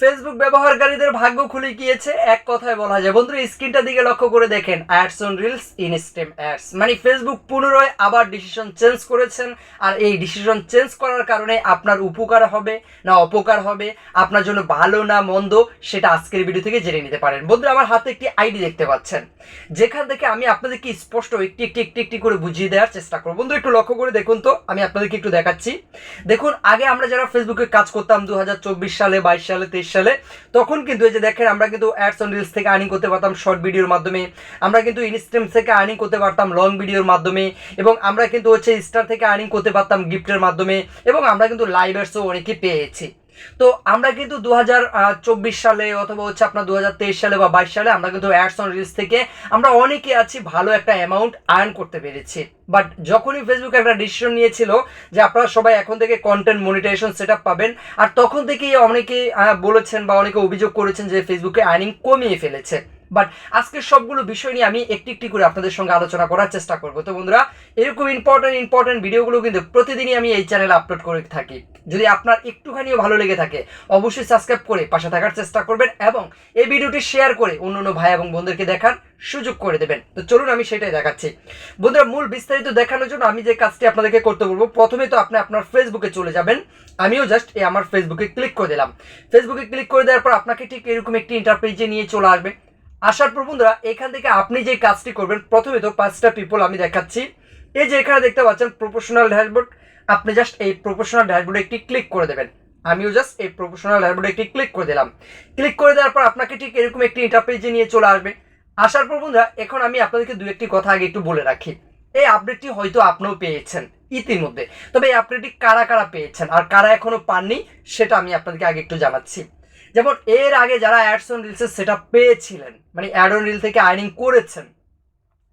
Facebook ব্যবহারকারীদের ভাগ্য খুলে গিয়েছে, এক কথায় বলা যায়। বন্ধুরা স্ক্রিনটার দিকে লক্ষ্য করে দেখেন ads on reels in stream ads মানে ফেসবুক পুনরায় আবার ডিসিশন চেঞ্জ করেছেন, আর এই ডিসিশন চেঞ্জ করার কারণে আপনার উপকার হবে না অপকার হবে, আপনার জন্য ভালো না মন্দ, সেটা আজকের ভিডিও থেকে জেনে নিতে পারেন। বন্ধুরা, আমার হাতে একটি আইডি দেখতে পাচ্ছেন। যেখান থেকে আমি আপনাদেরকে স্পষ্ট একটি একটি একটি একটি করে বুঝিয়ে দেওয়ার চেষ্টা করব। বন্ধু একটু লক্ষ্য করে দেখুন তো, আমি আপনাদেরকে একটু দেখাচ্ছি। দেখুন, আগে আমরা যারা ফেসবুকে কাজ করতাম দু হাজার চব্বিশ সালে, বাইশ সালে, তেইশ সালে, তখন কিন্তু এই যে দেখেন, আমরা কিন্তু অ্যাডস অন রিলস থেকে আর্নিং করতে পারতাম শর্ট ভিডিওর মাধ্যমে, আমরা কিন্তু ইনস্ট্রিম থেকে আর্নিং করতে পারতাম লং ভিডিওর মাধ্যমে, এবং আমরা কিন্তু হচ্ছে স্টার থেকে আর্নিং করতে পারতাম গিফটের মাধ্যমে, এবং আমরা কিন্তু লাইভার্সও অনেকে পেয়েছি। তো আমরা কিন্তু দু হাজার চব্বিশ সালে অথবা হচ্ছে আপনার দু হাজার তেইশ সালে বা বাইশ সালে আমরা কিন্তু অ্যাডস অন রিলস থেকে আমরা অনেকে আছি ভালো একটা অ্যামাউন্ট আর্ন করতে পেরেছি। বাট যখনই ফেসবুক একটা ডিসিশন নিয়েছিল যে আপনারা সবাই এখন থেকে কন্টেন্ট মনিটাইজেশন সেট পাবেন, আর তখন থেকেই অনেকে বলেছেন বা অনেকে অভিযোগ করেছেন যে ফেসবুকে আর্নিং কমিয়ে ফেলেছে। বাট আজকে সবগুলো বিষয় নিয়ে আমি একটি একটি করে আপনাদের সঙ্গে আলোচনা করার চেষ্টা করব। তো বন্ধুরা, এরকম ইম্পর্টেন্ট ইম্পর্টেন্ট ভিডিওগুলো কিন্তু প্রতিদিনই আমি এই চ্যানেলে আপলোড করে থাকি। যদি আপনার একটুখানিও ভালো লেগে থাকে, অবশ্যই সাবস্ক্রাইব করে পাশে থাকার চেষ্টা করবেন এবং এই ভিডিওটি শেয়ার করে অন্য অন্য ভাই এবং বোনদেরকে দেখার সুযোগ করে দেবেন। তো চলুন আমি সেটাই দেখাচ্ছি। বন্ধুরা, মূল বিস্তারিত দেখানোর জন্য আমি যে কাজটি আপনাদেরকে করতে বলব, প্রথমে তো আপনি আপনার ফেসবুকে চলে যাবেন। আমিও জাস্ট এই আমার ফেসবুকে ক্লিক করে দিলাম। ফেসবুকে ক্লিক করে দেওয়ার পর আপনাকে ঠিক এরকম একটি ইন্টারপেজে নিয়ে চলে আসবে। আসার পর বন্ধুরা, এখান থেকে আপনি যে কাজটি করবেন, প্রথমে তো পাঁচটা পিপল আমি দেখাচ্ছি। এই যে এখানে দেখতে পাচ্ছেন প্রফেশনাল ড্যাশবোর্ড আপনি জাস্ট এই প্রফেশনাল ড্যাশবোর্ডে একটি ক্লিক করে দেবেন। আমিও জাস্ট এই প্রফেশনাল ড্যাশবোর্ডে একটি ক্লিক করে দিলাম। ক্লিক করে দেওয়ার পর আপনাকে ঠিক এরকম একটি ইন্টারপেজে নিয়ে চলে আসবে। আসার পর বন্ধুরা, এখন আমি আপনাদেরকে দু একটি কথা আগে একটু বলে রাখি। এই আপডেটটি হয়তো আপনিও পেয়েছেন ইতিমধ্যে। তবে এই আপডেটটি কারা কারা পেয়েছেন আর কারা এখনও পাননি, সেটা আমি আপনাদেরকে আগে একটু জানাচ্ছি। যেমন এর আগে যারা অ্যাডসন রিলসের সেটা পেয়েছিলেন মানে অ্যাডন রিল থেকে আর্নিং করেছেন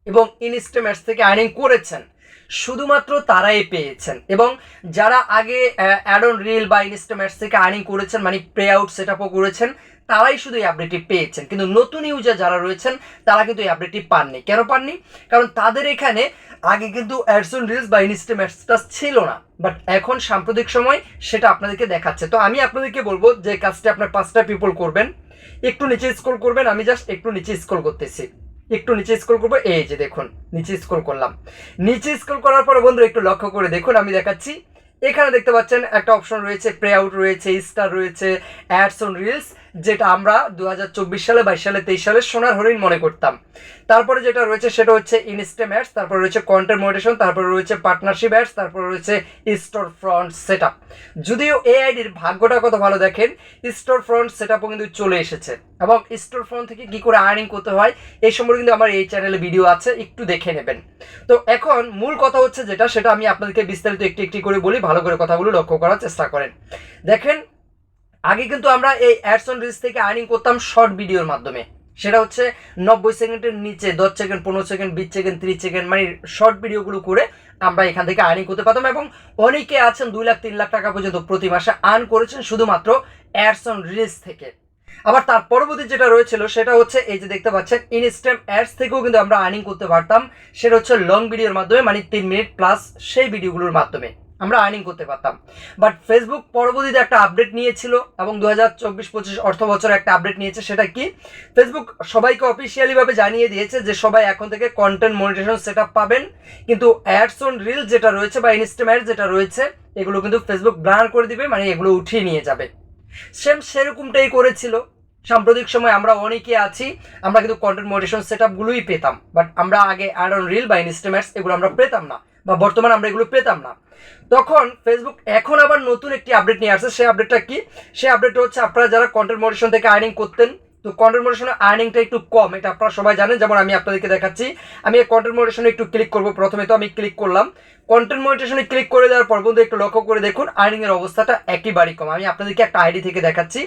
এবং ইনস্টাম্যাটস থেকে আর্নিং করেছেন শুধুমাত্র তারাই পেয়েছেন। এবং যারা আগে অ্যাডন রিল বা ইনস্টাম্যাটস থেকে আর্নিং করেছেন মানে পে আউট সেট আপও করেছেন, তারাই শুধু এই আপডেটটি পেয়েছেন। কিন্তু নতুন ইউজার যারা রয়েছেন, তারা কিন্তু এই আপডেটটি পাননি। কেন পাননি? কারণ তাদের এখানে আগে কিন্তু অ্যাডসন রিলস বা ইনস্টাম্যাটসটা ছিল না। বাট এখন সাম্প্রতিক সময় সেটা আপনাদেরকে দেখাচ্ছে। তো আমি আপনাদেরকে বলব যে কাজটা আপনার পাঁচটা পিপল করবেন। একটু নিচে স্ক্রল করবেন, আমি জাস্ট একটু নিচে স্ক্রল করতেছি। একটু নিচে স্ক্রল করব, এই যে দেখুন, নিচে স্ক্রল করলাম। নিচে স্ক্রল করার পরে বন্ধু একটু লক্ষ্য করে দেখুন, আমি দেখাচ্ছি। এখানে দেখতে পাচ্ছেন একটা অপশন রয়েছে প্রে আউট রয়েছে স্টার রয়েছে অ্যাডস অন রিলস যেটা আমরা দু হাজার চব্বিশ সালে, বাইশ সালে, তেইশ সালে সোনার হরিণ মনে করতাম। তারপরে যেটা রয়েছে সেটা হচ্ছে ইনস্টেম অ্যাডস তারপরে রয়েছে কন্টেন্ট মোটিভেশন তারপরে রয়েছে পার্টনারশিপ অ্যাডস তারপরে রয়েছে স্টোর ফ্রন্ট সেট যদিও এই আইডির ভাগ্যটা কত ভালো দেখেন স্টোর ফ্রন্ট সেট কিন্তু চলে এসেছে। এবং স্টোর ফ্রন্ট থেকে কি করে আর্নিং করতে হয়, এই সম্পর্কে কিন্তু আমার এই চ্যানেলে ভিডিও আছে, একটু দেখে নেবেন। তো এখন মূল কথা হচ্ছে যেটা, সেটা আমি আপনাদেরকে বিস্তারিত একটি একটি করে বলি ভালো করে কথাগুলো লক্ষ্য করার চেষ্টা করেন। দেখেন, আগে কিন্তু আমরা এই অ্যাডস অন রিলস থেকে আর্নিং করতাম শর্ট ভিডিওর মাধ্যমে। সেটা হচ্ছে নব্বই সেকেন্ডের নিচে, দশ সেকেন্ড, পনেরো সেকেন্ড, বিশ সেকেন্ড, ত্রিশ সেকেন্ড মানে শর্ট ভিডিওগুলো করে আমরা এখান থেকে আর্নিং করতে পারতাম এবং অনেকে আছেন দুই লাখ, তিন লাখ টাকা পর্যন্ত প্রতি মাসে আর্ন করেছেন শুধুমাত্র অ্যাডস অন রিলস থেকে। আবার তার পরবর্তী যেটা রয়েছিল সেটা হচ্ছে এই যে দেখতে পাচ্ছেন ইনস্ট্যান্ট অ্যাডস থেকেও কিন্তু আমরা আর্নিং করতে পারতাম। সেটা হচ্ছে লং ভিডিওর মাধ্যমে মানে তিন মিনিট প্লাস সেই ভিডিওগুলোর মাধ্যমে। আমরা আর্নিং করতে পারতাম। বাট ফেসবুক পরবর্তীতে একটা আপডেট নিয়েছিল এবং দু হাজার চব্বিশ পঁচিশ অর্থ বছরে একটা আপডেট নিয়েছে, সেটা কি? ফেসবুক সবাইকে অফিসিয়ালিভাবে জানিয়ে দিয়েছে যে সবাই এখন থেকে কন্টেন্ট মনিটেশন সেট পাবেন। কিন্তু অ্যাডস অন রিল যেটা রয়েছে বা ইনস্টাম্যাট যেটা রয়েছে, এগুলো কিন্তু ফেসবুক ব্লার করে দিবে মানে এগুলো উঠিয়ে নিয়ে যাবে। সেম সেরকমটাই করেছিল। সাম্প্রতিক সময় আমরা অনেকে আছি, আমরা কিন্তু কন্টেন্ট মনিটেশন সেট আপগুলোই পেতাম। বাট আমরা আগে অ্যাড অন রিল বা ইনস্টাম্যাটস এগুলো আমরা পেতাম না। বা বর্তমানে আমরা এগুলো পেতাম না। তখন ফেসবুক এখন আবার নতুন একটি আপডেট নিয়ে আসছে। সেই আপডেটটা কি? সেই আপডেটটা হচ্ছে আপনারা যারা কন্টেন্ট মডিশন থেকে আর্নিং করতেন, তো কন্টেন্ট মডিশনের আর্নিংটা একটু কম। এটা আপনারা সবাই জানেন। যেমন আমি আপনাদেরকে দেখাচ্ছি। আমি কন্টেন্ট মডিশনে একটু ক্লিক করব। প্রথমে তো আমি ক্লিক করলাম। কন্টেন্ট মনিটেশনে ক্লিক করে দেওয়ার পর বন্ধু, একটু লক্ষ্য করে দেখুন আর্নিংয়ের অবস্থাটা একেবারেই কম। আমি আপনাদেরকে একটা আইডি থেকে দেখাচ্ছি।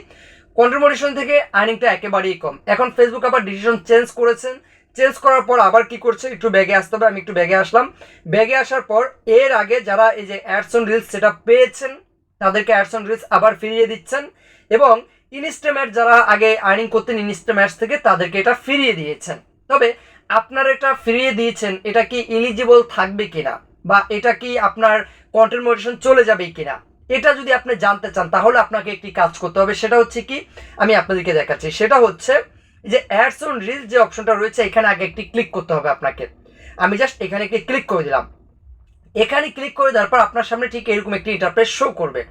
কন্টেন্ট মডিশন থেকে আর্নিংটা একেবারেই কম। এখন ফেসবুক আবার ডিসিশন চেঞ্জ করেছেন। চেঞ্জ করার পর আবার কি করছে? একটু ব্যাগে আসতে হবে, আমি একটু ব্যাগে আসলাম। ব্যাগে আসার পর এর আগে যারা এই যে অ্যাডস অন রিলস সেটা পেয়েছেন, তাদেরকে অ্যাডস অন রিলস আবার ফিরিয়ে দিচ্ছেন এবং ইনস্টাম্যাট যারা আগে আর্নিং করতেন ইনস্টাম্যাটস থেকে, তাদেরকে এটা ফিরিয়ে দিয়েছেন। তবে আপনার এটা ফিরিয়ে দিয়েছেন, এটা কি ইলিজিবল থাকবে কিনা? বা এটা কি আপনার কন্টেন্ট মোটিভেশন চলে যাবে কিনা? এটা যদি আপনি জানতে চান, তাহলে আপনাকে একটি কাজ করতে হবে, সেটা হচ্ছে কি? আমি আপনাদেরকে দেখাচ্ছি। সেটা হচ্ছে যে অ্যাডস অন রিল যে অপশনটা রয়েছে, এখানে আগে একটি ক্লিক করতে হবে আপনাকে। আমি জাস্ট এখানে একটি ক্লিক করে দিলাম। এখানে ক্লিক করে দেওয়ার পর আপনার সামনে ঠিক এরকম একটি ইন্টারপ্রেস শো করবে।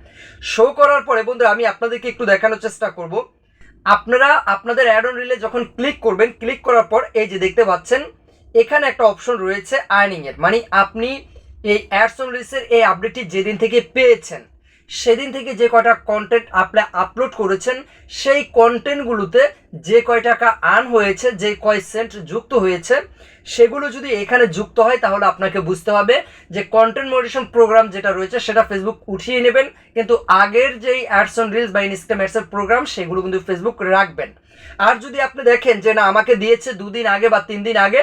শো করার পরে বন্ধু আমি আপনাদেরকে একটু দেখানোর চেষ্টা করব। আপনারা, আপনাদের অ্যাড অন রিলে যখন ক্লিক করবেন ক্লিক করার পর এই যে দেখতে পাচ্ছেন, এখানে একটা অপশন রয়েছে আর্নিং এর। মানে আপনি এই অ্যাডস অন রিলসের এই আপডেটটি যেদিন থেকে পেয়েছেন সেদিন থেকে যে কয়টা কন্টেন্ট আপনি আপলোড করেছেন, সেই কন্টেন্টগুলোতে যে কয় টাকা আর্ন হয়েছে, যে কয় সেন্ট যুক্ত হয়েছে, সেগুলো যদি এখানে যুক্ত হয়, তাহলে আপনাকে বুঝতে হবে যে কন্টেন্ট মডিটেশন প্রোগ্রাম যেটা রয়েছে, সেটা ফেসবুক উঠিয়ে নেবেন। কিন্তু আগের যেই অ্যাডস অন রিলস বা ইনস্টাগ্রাম অ্যাডসের প্রোগ্রাম সেগুলো কিন্তু ফেসবুক রাখবেন। আর যদি আপনি দেখেন যে না, আমাকে দিয়েছে দুদিন আগে বা তিন দিন আগে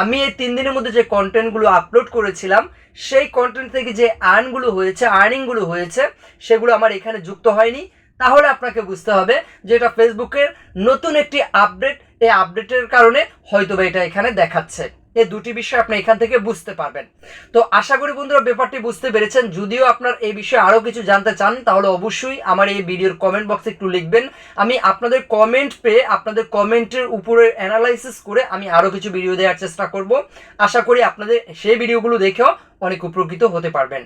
আমি এই তিন দিনের মধ্যে যে কন্টেন্টগুলো আপলোড করেছিলাম, সেই কন্টেন্ট থেকে যে আর্নগুলো হয়েছে আর্নিংগুলো হয়েছে, সেগুলো আমার এখানে যুক্ত হয়নি। তাহলে আপনাকে বুঝতে হবে যে এটা ফেসবুকের নতুন একটি আপডেট এই আপডেটের কারণে হয়তো বা এটা এখানে দেখাচ্ছে। এই দুটি বিষয় আপনি এখান থেকে বুঝতে পারবেন। তো আশা করি বন্ধুরা ব্যাপারটি বুঝতে পেরেছেন। যদিও আপনার এই বিষয়ে আরও কিছু জানতে চান, তাহলে অবশ্যই আমার এই ভিডিওর কমেন্ট বক্সে একটু লিখবেন। আমি আপনাদের কমেন্ট পেয়ে আপনাদের কমেন্টের উপরে অ্যানালাইসিস করে আমি আরও কিছু ভিডিও দেওয়ার চেষ্টা করব। আশা করি আপনাদের সেই ভিডিওগুলো দেখেও অনেক উপকৃত হতে পারবেন।